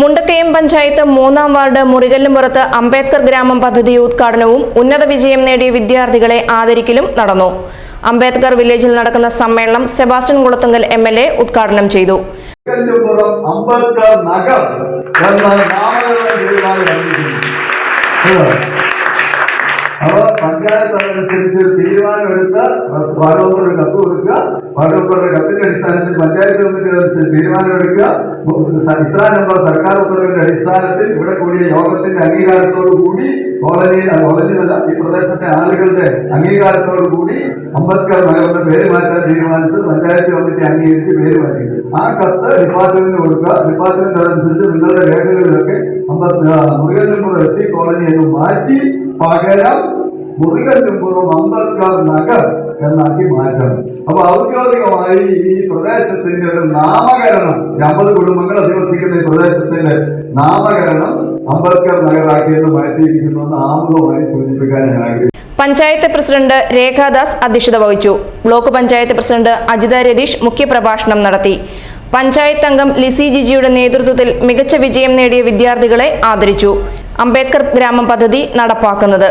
മുണ്ടക്കയം പഞ്ചായത്ത് മൂന്നാം വാർഡ് മുറികല്ലുംപുറത്ത് അംബേദ്കർ ഗ്രാമം പദ്ധതി ഉദ്ഘാടനവും ഉന്നത വിജയം നേടിയ വിദ്യാർത്ഥികളെ ആദരിക്കലും നടന്നു. അംബേദ്കർ വില്ലേജിൽ നടക്കുന്ന സമ്മേളനം Sebastian Kulathunkal M L A ഉദ്ഘാടനം ചെയ്തു. പഞ്ചായത്ത് അതനുസരിച്ച് തീരുമാനമെടുത്ത് വാർഡോമ്പറുടെ കത്ത് കൊടുക്കുക. വാർഡോമ്പറുടെ കത്തിന്റെ അടിസ്ഥാനത്തിൽ പഞ്ചായത്ത് കമ്മിറ്റി അതനുസരിച്ച് തീരുമാനമെടുക്കുക. ഇത്ര നമ്പർ സർക്കാർ ഉത്തരവിന്റെ അടിസ്ഥാനത്തിൽ ഇവിടെ കൂടിയ യോഗത്തിന്റെ അംഗീകാരത്തോടു കൂടി കോളനി കോളനിയല്ല ഈ പ്രദേശത്തെ ആളുകളുടെ അംഗീകാരത്തോടു കൂടി അംബേദ്കർ നഗറിന്റെ പേര് മാറ്റാൻ തീരുമാനിച്ച് പഞ്ചായത്ത് കമ്മിറ്റി അംഗീകരിച്ച് പേര് മാറ്റി ആ കത്ത് ഡിപ്പാർട്ട്മെന്റിന് കൊടുക്കുക. ഡിപ്പാർട്ട്മെന്റ് അതനുസരിച്ച് നിങ്ങളുടെ രേഖകളിലൊക്കെ മുരുകൻപുറം എസ് സി കോളനി എന്ന് മാറ്റി പകരം മുരുകൻപുറം അംബേദ്കർ നഗർ എന്നാക്കി മാറ്റണം. അപ്പൊ ഔദ്യോഗികമായി ഈ പ്രദേശത്തിന്റെ ഒരു നാമകരണം. അമ്പത് കുടുംബങ്ങൾ അധിവസിക്കുന്ന ഈ പ്രദേശത്തിന്റെ നാമകരണം അംബേദ്കർ നഗറാക്കിയെന്ന് മാറ്റിയിരിക്കുന്നു എന്ന് ആമുഖമായി സൂചിപ്പിക്കാൻ ഞാൻ ആഗ്രഹിക്കുന്നു. പഞ്ചായത്ത് പ്രസിഡന്റ് രേഖാദാസ് അധ്യക്ഷത വഹിച്ചു. ബ്ലോക്ക് പഞ്ചായത്ത് പ്രസിഡന്റ് അജിത രതീഷ് മുഖ്യപ്രഭാഷണം നടത്തി. പഞ്ചായത്ത് അംഗം ലിസി ജിജിയുടെ നേതൃത്വത്തിൽ മികച്ച വിജയം നേടിയ വിദ്യാർത്ഥികളെ ആദരിച്ചു. അംബേദ്കർ ഗ്രാമം പദ്ധതി നടപ്പാക്കുന്നത്.